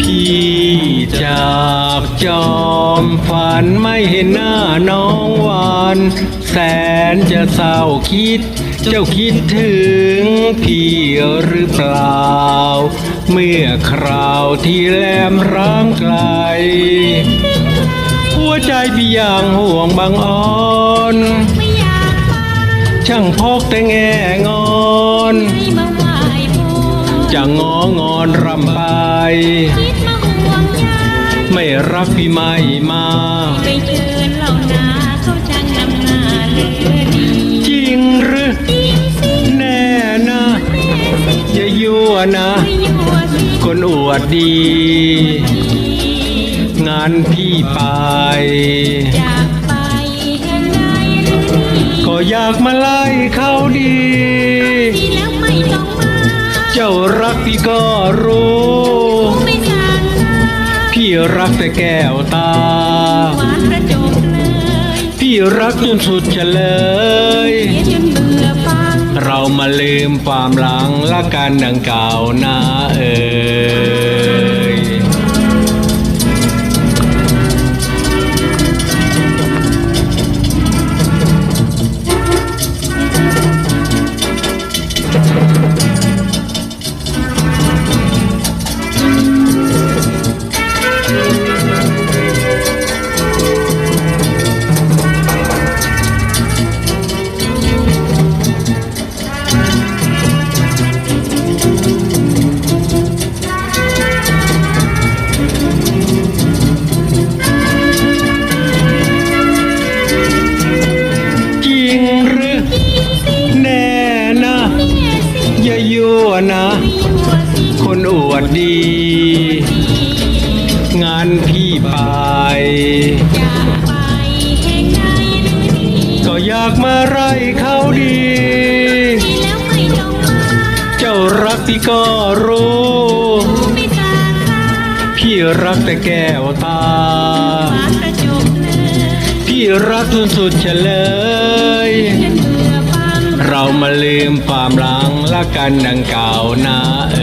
พี่จากจอมฝันไม่เห็นหน้าน้องวานแสนจะเศร้าคิด เจ้าคิดถึงพี่หรือเปล่า เมื่อคราวที่แลมร้างไกล หัวใจพี่ยังห่วงบางอ่อนช่างพกแต่แง่งอนจะงองอนรำไปไม่รักพี่ไม่มาไปเชิญเล่านาเขาจังนำนาเลือดีจริงหรือแน่นะแม่สิอย่ายั่วนะ คนอวดดี งานพี่ไปอยากไปแห่งใดหรือนี่ก็อยากมาไล่เขาดีดีแล้วไม่ต้องมาเจ้ารักพี่ก็รู้ไม่สั่งพี่รักแต่แก้วตาหวานประจบเลยพี่รักจนสุดจะเลยเรามาลืมความหลังละกันดังเก่านะเอ่ย ย่ายั่วนะไม่ยั่วสิคนอวดดี งานพี่ไปอยากไปแห่งใดหรือนี่ก็อยากมาไล่เขาดีดีแล้วไม่ต้องมาเจ้ารักพี่ก็รู้ไม่จางลาพี่รักแต่แก้วตาหวานประจบเลยพี่รักจนสุดเฉลยจนเบื่อฟัง เรามาลืมความหลังละกันดังเก่านะเอ